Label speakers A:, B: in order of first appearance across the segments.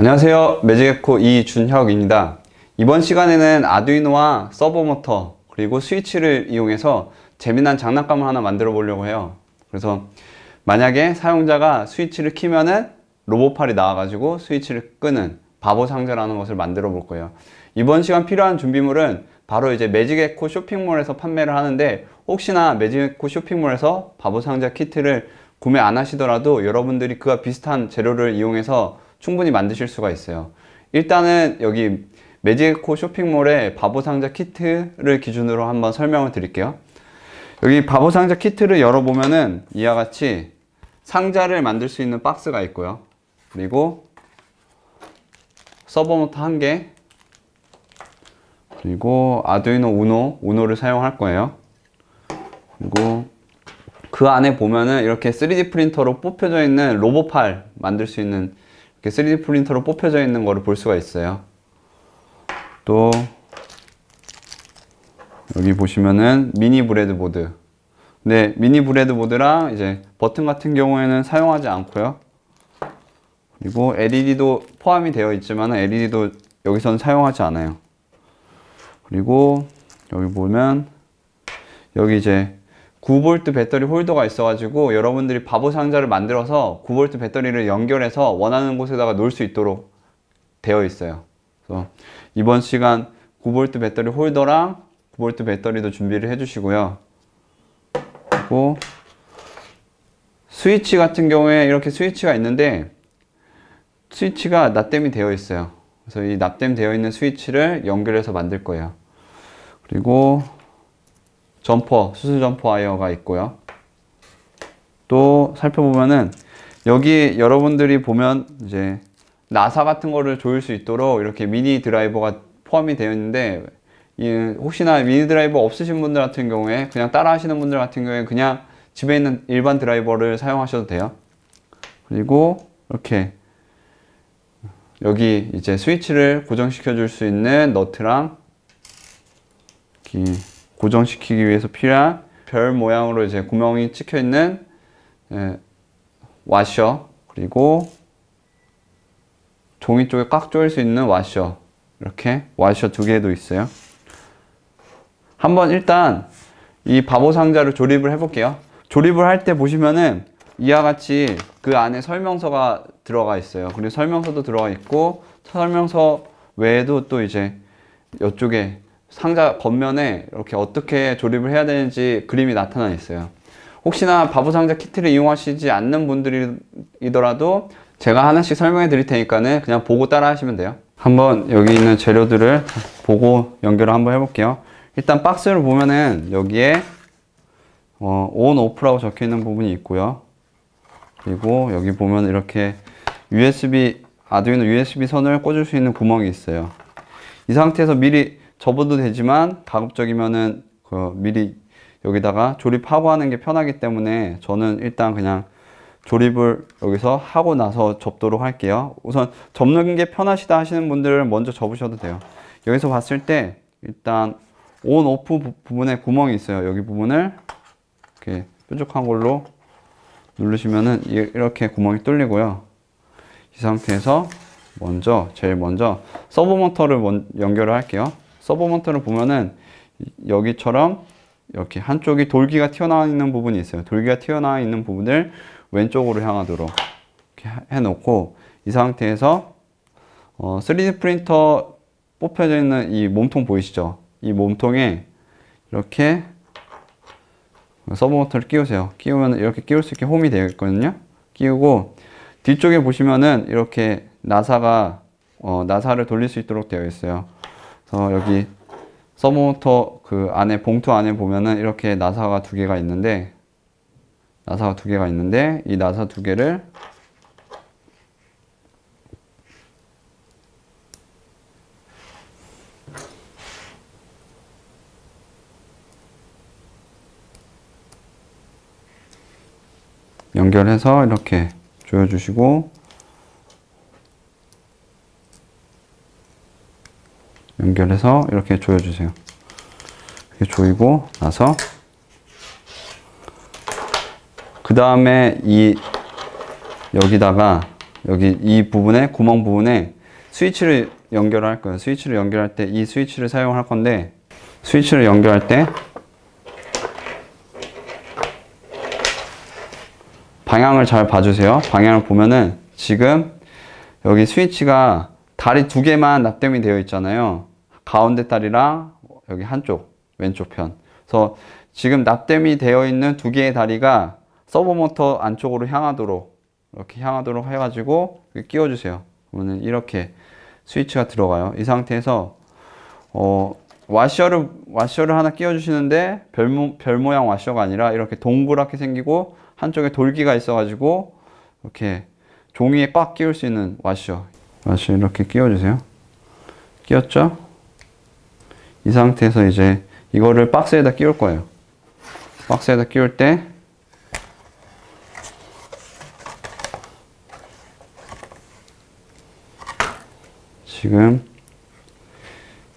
A: 안녕하세요. 매직에코 이준혁입니다. 이번 시간에는 아두이노와 서버 모터 그리고 스위치를 이용해서 재미난 장난감을 하나 만들어 보려고 해요. 그래서 만약에 사용자가 스위치를 키면은 로봇팔이 나와가지고 스위치를 끄는 바보 상자라는 것을 만들어 볼 거예요. 이번 시간 필요한 준비물은 바로 이제 매직에코 쇼핑몰에서 판매를 하는데 혹시나 매직에코 쇼핑몰에서 바보 상자 키트를 구매 안 하시더라도 여러분들이 그와 비슷한 재료를 이용해서 충분히 만드실 수가 있어요. 일단은 여기 매직에코 쇼핑몰의 바보 상자 키트를 기준으로 한번 설명을 드릴게요. 여기 바보 상자 키트를 열어보면은 이와 같이 상자를 만들 수 있는 박스가 있고요. 그리고 서버모터 한개 그리고 아두이노 우노 우노를 사용할 거예요. 그리고 그 안에 보면은 이렇게 3D 프린터로 뽑혀져 있는 로봇팔 만들 수 있는 3D 프린터로 뽑혀져 있는 거를 볼 수가 있어요. 또 여기 보시면은 미니 브레드보드. 근데 미니 브레드보드랑 이제 버튼 같은 경우에는 사용하지 않고요. 그리고 LED도 포함이 되어 있지만 LED도 여기서는 사용하지 않아요. 그리고 여기 보면 여기 이제 9V 배터리 홀더가 있어 가지고 여러분들이 바보 상자를 만들어서 9V 배터리를 연결해서 원하는 곳에다가 놓을 수 있도록 되어 있어요. 그래서 이번 시간 9V 배터리 홀더랑 9V 배터리도 준비를 해 주시고요. 그리고 스위치 같은 경우에 이렇게 스위치가 있는데 스위치가 납땜이 되어 있어요. 그래서 이 납땜 되어 있는 스위치를 연결해서 만들 거예요. 그리고 점퍼, 수술 점퍼 와이어가 있고요. 또 살펴보면은 여기 여러분들이 보면 이제 나사 같은 거를 조일 수 있도록 이렇게 미니 드라이버가 포함이 되어 있는데 혹시나 미니 드라이버 없으신 분들 같은 경우에 그냥 따라 하시는 분들 같은 경우에 그냥 집에 있는 일반 드라이버를 사용하셔도 돼요. 그리고 이렇게 여기 이제 스위치를 고정시켜 줄 수 있는 너트랑 이렇게 고정시키기 위해서 필요한 별 모양으로 이제 구멍이 찍혀 있는 예, 와셔 그리고 종이 쪽에 꽉 조일 수 있는 와셔 이렇게 와셔 두 개도 있어요. 한번 일단 이 바보 상자를 조립을 해 볼게요. 조립을 할 때 보시면은 이와 같이 그 안에 설명서가 들어가 있어요. 그리고 설명서도 들어가 있고 설명서 외에도 또 이제 이쪽에 상자 겉면에 이렇게 어떻게 조립을 해야 되는지 그림이 나타나 있어요. 혹시나 바보 상자 키트를 이용하시지 않는 분들이더라도 제가 하나씩 설명해 드릴 테니까는 그냥 보고 따라 하시면 돼요. 한번 여기 있는 재료들을 보고 연결을 한번 해 볼게요. 일단 박스를 보면은 여기에 어, 온 오프라고 적혀 있는 부분이 있고요. 그리고 여기 보면 이렇게 USB 아두이노 USB 선을 꽂을 수 있는 구멍이 있어요. 이 상태에서 미리 접어도 되지만 가급적이면은 그 미리 여기다가 조립하고 하는 게 편하기 때문에 저는 일단 그냥 조립을 여기서 하고 나서 접도록 할게요. 우선 접는 게 편하시다 하시는 분들은 먼저 접으셔도 돼요. 여기서 봤을 때 일단 온 오프 부분에 구멍이 있어요. 여기 부분을 이렇게 뾰족한 걸로 누르시면은 이렇게 구멍이 뚫리고요. 이 상태에서 먼저 제일 먼저 서버 모터를 연결을 할게요 서버모터를 보면은 여기처럼 이렇게 한쪽이 돌기가 튀어나와 있는 부분이 있어요. 돌기가 튀어나와 있는 부분을 왼쪽으로 향하도록 이렇게 해놓고 이 상태에서 어, 3D 프린터 뽑혀져 있는 이 몸통 보이시죠? 이 몸통에 이렇게 서버모터를 끼우세요. 끼우면 이렇게 끼울 수 있게 홈이 되어 있거든요. 끼우고 뒤쪽에 보시면은 이렇게 나사가 어, 나사를 돌릴 수 있도록 되어 있어요. 그래서 여기 서모터 그 안에 봉투 안에 보면은 이렇게 나사가 두 개가 있는데 나사가 두 개가 있는데 이 나사 두 개를 연결해서 이렇게 조여주시고 연결해서 이렇게 조여주세요. 이렇게 조이고 나서 그 다음에 이 여기다가 여기 이 부분에 구멍 부분에 스위치를 연결할 거예요. 스위치를 연결할 때 이 스위치를 사용할 건데 스위치를 연결할 때 방향을 잘 봐주세요. 방향을 보면은 지금 여기 스위치가 다리 두 개만 납땜이 되어 있잖아요. 가운데 다리랑 여기 한쪽 왼쪽 편. 그래서 지금 납땜이 되어 있는 두 개의 다리가 서버 모터 안쪽으로 향하도록 이렇게 향하도록 해가지고 끼워주세요. 그러면 이렇게 스위치가 들어가요. 이 상태에서 어, 와셔를 와셔를 하나 끼워주시는데 별, 모, 별 모양 와셔가 아니라 이렇게 동그랗게 생기고 한쪽에 돌기가 있어가지고 이렇게 종이에 꽉 끼울 수 있는 와셔 와셔 이렇게 끼워주세요. 끼웠죠? 이 상태에서 이제 이거를 박스에다 끼울 거예요. 박스에다 끼울 때 지금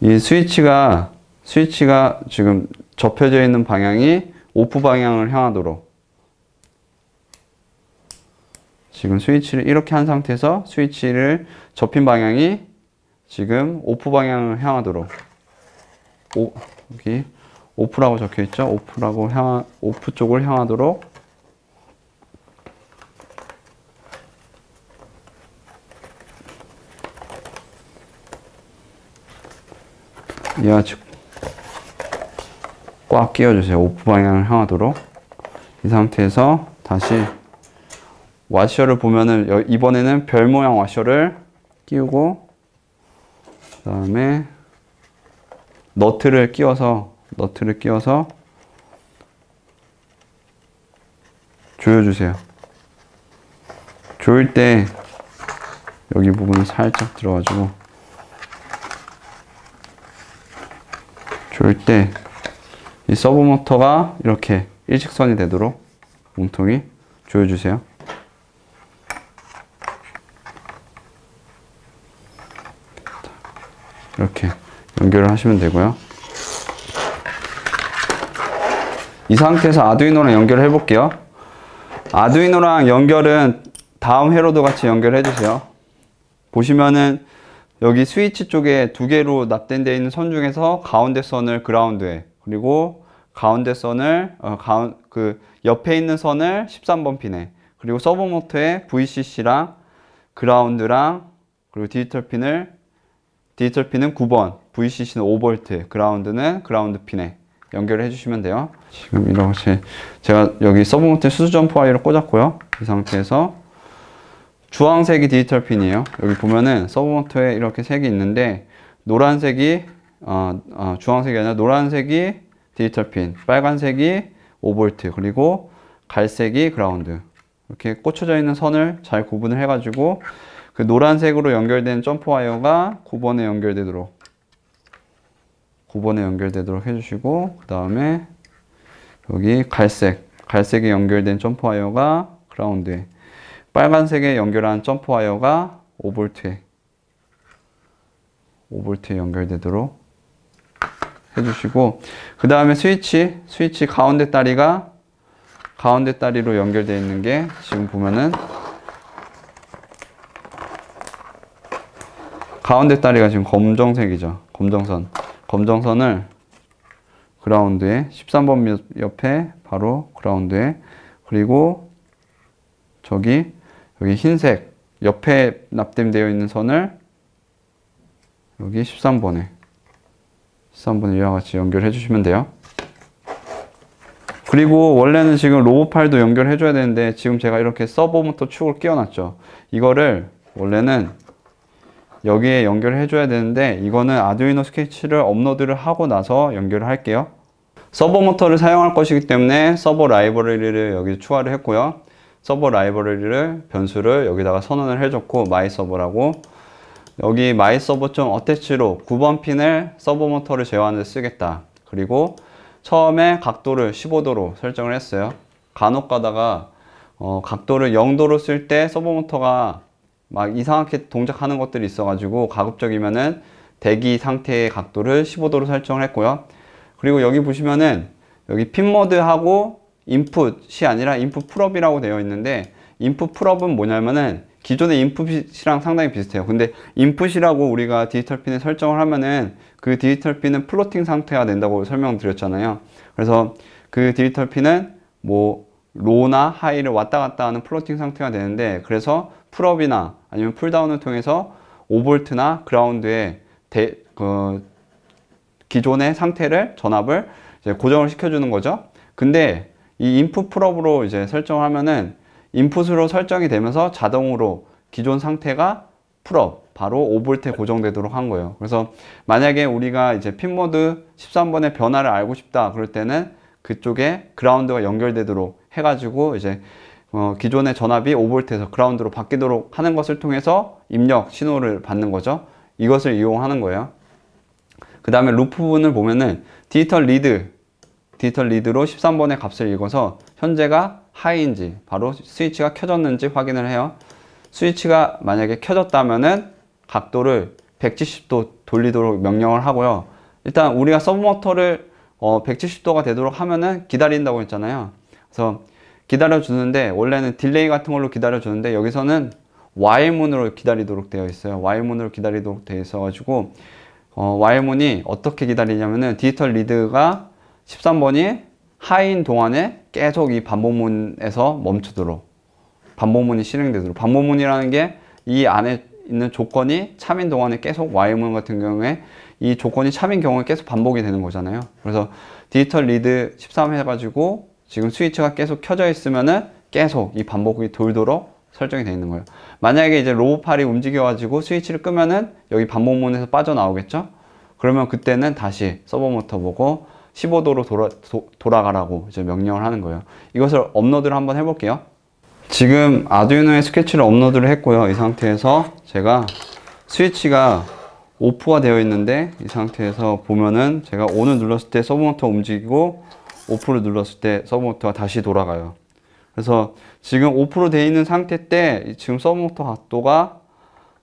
A: 이 스위치가 스위치가 지금 접혀져 있는 방향이 오프 방향을 향하도록 지금 스위치를 이렇게 한 상태에서 스위치를 접힌 방향이 지금 오프 방향을 향하도록 오, 여기 오프라고 적혀 있죠 오프라고 향 오프 쪽을 향하도록 이와 꽉 끼워주세요. 오프 방향을 향하도록. 이 상태에서 다시 와셔를 보면은 이번에는 별 모양 와셔를 끼우고 그 다음에 너트를 끼워서 너트를 끼워서 조여주세요. 조일 때 여기 부분을 살짝 들어가지고 조일 때 이 서브 모터가 이렇게 일직선이 되도록 몸통이 조여주세요. 이렇게 연결을 하시면 되고요. 이 상태에서 아두이노랑 연결을 해볼게요. 아두이노랑 연결은 다음 회로도 같이 연결해 주세요. 보시면은 여기 스위치 쪽에 두 개로 납땜되어 있는 선 중에서 가운데 선을 그라운드에 그리고 가운데 선을 어, 가운, 그 옆에 있는 선을 13번 핀에 그리고 서버 모터에 VCC랑 그라운드랑 그리고 디지털 핀을 디지털 핀은 9번 VCC는 5V 그라운드는 그라운드 핀에 연결해 주시면 돼요. 지금 이렇게 제가 여기 서버 모터에 수수 점프 와이어를 꽂았고요. 이 상태에서 주황색이 디지털 핀이에요. 여기 보면은 서버 모터에 이렇게 색이 있는데 노란색이 어, 어, 주황색이 아니라 노란색이 디지털 핀, 빨간색이 5V 그리고 갈색이 그라운드. 이렇게 꽂혀져 있는 선을 잘 구분을 해가지고 그 노란색으로 연결된 점프 와이어가 9번에 연결되도록 9번에 연결되도록 해주시고 그 다음에 여기 갈색 갈색에 연결된 점프 와이어가 그라운드에 빨간색에 연결한 점프 와이어가 5V에 5V에 연결되도록 해주시고 그 다음에 스위치 스위치 가운데 다리가 가운데 다리로 연결되어 있는 게 지금 보면은 가운데 다리가 지금 검정색이죠 검정선 검정선을 그라운드에 13번 옆에 바로 그라운드에 그리고 저기 여기 흰색 옆에 납땜되어 있는 선을 여기 13번에 13번에 이와 같이 연결해 주시면 돼요. 그리고 원래는 지금 로봇 팔도 연결해 줘야 되는데 지금 제가 이렇게 서버 모터 축을 끼워놨죠. 이거를 원래는 여기에 연결해 줘야 되는데 이거는 아두이노 스케치를 업로드를 하고 나서 연결을 할게요. 서버 모터를 사용할 것이기 때문에 서버 라이브러리를 여기 추가를 했고요. 서버 라이브러리를 변수를 여기다가 선언을 해줬고 마이 서버라고 여기 마이 서버.점 어태치로 9번 핀을 서버 모터를 제어하는 데 쓰겠다. 그리고 처음에 각도를 15도로 설정을 했어요. 간혹 가다가 어, 각도를 0도로 쓸 때 서버 모터가 막 이상하게 동작하는 것들이 있어가지고 가급적이면은 대기 상태의 각도를 15도로 설정을 했고요. 그리고 여기 보시면은 여기 핀 모드하고 인풋이 아니라 인풋 풀업이라고 되어 있는데 인풋 풀업은 뭐냐면은 기존의 인풋이랑 상당히 비슷해요. 근데 인풋이라고 우리가 디지털 핀에 설정을 하면은 그 디지털 핀은 플로팅 상태가 된다고 설명드렸잖아요. 그래서 그 디지털 핀은 뭐 로나 하이를 왔다 갔다 하는 플로팅 상태가 되는데 그래서 풀업이나 아니면 풀다운을 통해서 5볼트나 그라운드에 대, 그 기존의 상태를 전압을 고정을 시켜주는 거죠. 근데 이 인풋 풀업으로 이제 설정하면은 인풋으로 설정이 되면서 자동으로 기존 상태가 풀업 바로 5V에 고정되도록 한 거예요. 그래서 만약에 우리가 이제 핀 모드 13번의 변화를 알고 싶다 그럴 때는 그쪽에 그라운드가 연결되도록 해가지고 이제 어 기존의 전압이 5V에서 그라운드로 바뀌도록 하는 것을 통해서 입력 신호를 받는 거죠. 이것을 이용하는 거예요. 그 다음에 루프 부분을 보면은 디지털 리드 디지털 리드로 13번의 값을 읽어서 현재가 하이인지 바로 스위치가 켜졌는지 확인을 해요. 스위치가 만약에 켜졌다면은 각도를 170도 돌리도록 명령을 하고요. 일단 우리가 서브모터를 어 170도가 되도록 하면은 기다린다고 했잖아요. 그래서 기다려 주는데 원래는 딜레이 같은 걸로 기다려 주는데 여기서는 Y문으로 기다리도록 되어 있어요. Y문으로 기다리도록 되어 있어 가지고 어, Y문이 어떻게 기다리냐면은 디지털 리드가 13번이 하인 동안에 계속 이 반복문에서 멈추도록 반복문이 실행되도록 반복문이라는 게 이 안에 있는 조건이 참인 동안에 계속 Y문 같은 경우에 이 조건이 참인 경우에 계속 반복이 되는 거잖아요. 그래서 디지털 리드 13 해가지고 지금 스위치가 계속 켜져 있으면은 계속 이 반복이 돌도록 설정이 되어 있는 거예요. 만약에 이제 로봇팔이 움직여가지고 스위치를 끄면은 여기 반복문에서 빠져나오겠죠? 그러면 그때는 다시 서버 모터 보고 15도로 돌아, 도, 돌아가라고 이제 명령을 하는 거예요. 이것을 업로드를 한번 해볼게요. 지금 아두이노에 스케치를 업로드를 했고요. 이 상태에서 제가 스위치가 오프가 되어 있는데 이 상태에서 보면은 제가 ON을 눌렀을 때 서브 모터 움직이고 오프를 눌렀을 때 서브모터가 다시 돌아가요. 그래서 지금 오프로 되어 있는 상태 때 지금 서브모터 각도가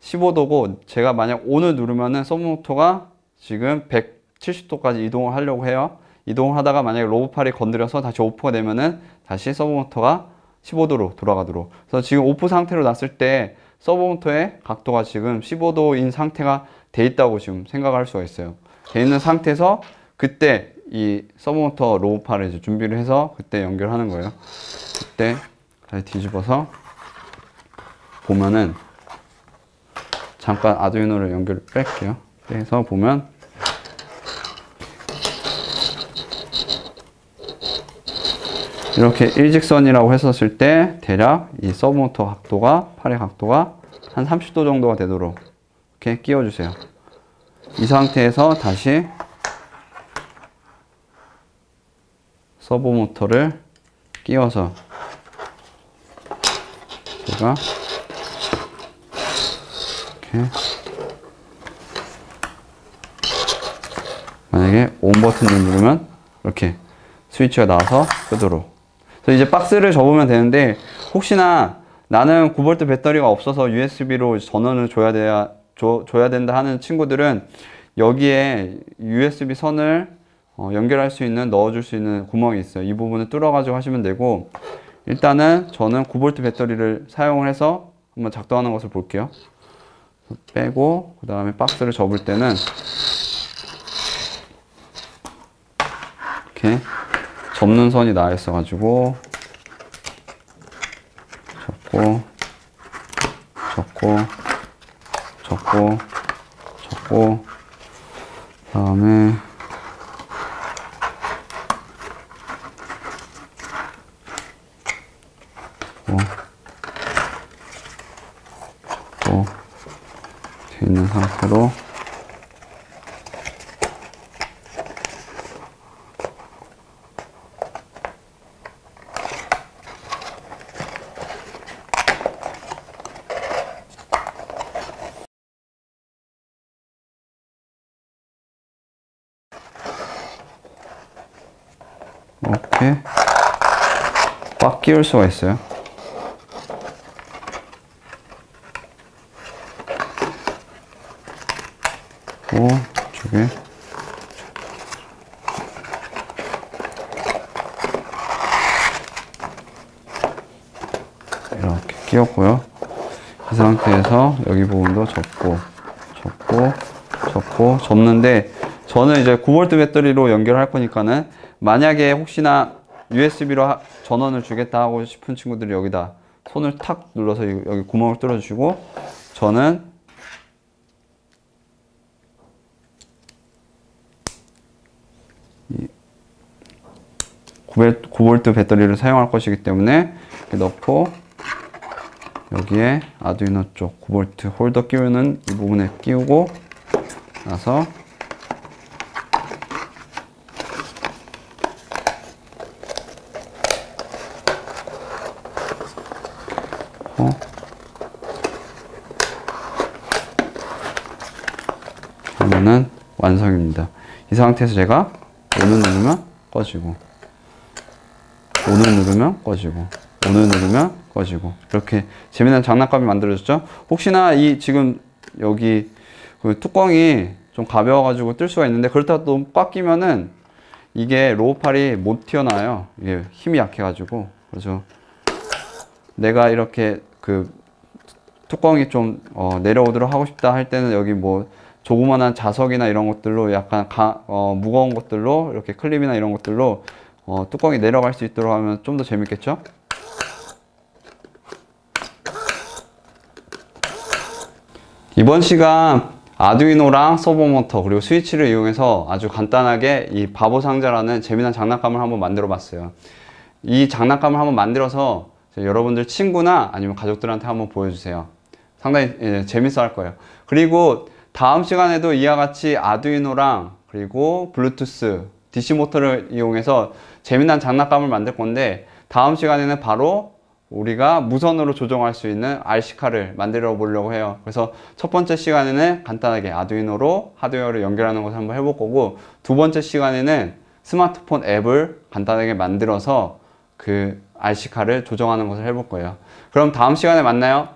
A: 15도고 제가 만약 ON을 누르면은 서브모터가 지금 170도까지 이동을 하려고 해요. 이동을 하다가 만약에 로봇팔이 건드려서 다시 오프가 되면은 다시 서브모터가 15도로 돌아가도록. 그래서 지금 오프 상태로 놨을 때 서브모터의 각도가 지금 15도인 상태가 돼 있다고 지금 생각할 수가 있어요. 돼 있는 상태에서 그때 이 서브모터 로봇팔을 이제 준비를 해서 그때 연결하는 거예요. 그때 다시 뒤집어서 보면은 잠깐 아두이노를 연결 뺄게요. 빼서 보면 이렇게 일직선이라고 했었을 때 대략 이 서브모터 각도가 팔의 각도가 한 30도 정도가 되도록 이렇게 끼워주세요. 이 상태에서 다시 서브모터를 끼워서 제가 이렇게 만약에 온 버튼을 누르면 이렇게 스위치가 나와서 끄도록. 그래서 이제 박스를 접으면 되는데 혹시나 나는 9V 배터리가 없어서 USB로 전원을 줘야 돼야 줘, 줘야 된다 하는 친구들은 여기에 USB 선을 어, 연결할 수 있는 넣어줄 수 있는 구멍이 있어요. 이 부분을 뚫어 가지고 하시면 되고 일단은 저는 9V 배터리를 사용을 해서 한번 작동하는 것을 볼게요. 빼고 그 다음에 박스를 접을 때는 이렇게 접는 선이 나와 있어 가지고 접고 접고 접고 접고 다음에 접고 접고 돼 상태로 이렇게 꽉 끼울 수가 있어요. 오, 쪽에 이렇게 끼웠고요. 이 상태에서 여기 부분도 접고 접고 접고 접는데 저는 이제 9V 배터리로 연결할 거니까는 만약에 혹시나 USB로 전원을 주겠다 하고 싶은 친구들이 여기다 손을 탁 눌러서 이- 여기 구멍을 뚫어 주시고 저는 9V 배터리를 사용할 것이기 때문에 이렇게 넣고 여기에 아두이노 쪽 9V 홀더 끼우는 이 부분에 끼우고 나서 어? 그러면은 완성입니다. 이 상태에서 제가 오늘 누르면 꺼지고 오늘 누르면 꺼지고 오늘 누르면 꺼지고. 이렇게 재미난 장난감이 만들어졌죠? 혹시나 이 지금 여기 그 뚜껑이 좀 가벼워 가지고 뜰 수가 있는데 그렇다고 또꽉 끼면은 이게 로우팔이 못 튀어나와요. 이게 힘이 약해 가지고. 그래서 내가 이렇게 그 뚜껑이 좀 어, 내려오도록 하고 싶다 할 때는 여기 뭐 조그만한 자석이나 이런 것들로 약간 가, 어, 무거운 것들로 이렇게 클립이나 이런 것들로 어, 뚜껑이 내려갈 수 있도록 하면 좀 더 재밌겠죠? 이번 시간 아두이노랑 서버모터 그리고 스위치를 이용해서 아주 간단하게 이 바보 상자라는 재미난 장난감을 한번 만들어 봤어요. 이 장난감을 한번 만들어서 여러분들 친구나 아니면 가족들한테 한번 보여주세요. 상당히 예, 재밌어 할 거예요. 그리고 다음 시간에도 이와 같이 아두이노랑 그리고 블루투스 DC 모터를 이용해서 재미난 장난감을 만들 건데 다음 시간에는 바로 우리가 무선으로 조정할 수 있는 RC카를 만들어 보려고 해요. 그래서 첫 번째 시간에는 간단하게 아두이노로 하드웨어를 연결하는 것을 한번 해볼 거고 두 번째 시간에는 스마트폰 앱을 간단하게 만들어서 그 RC카를 조정하는 것을 해볼 거예요. 그럼 다음 시간에 만나요.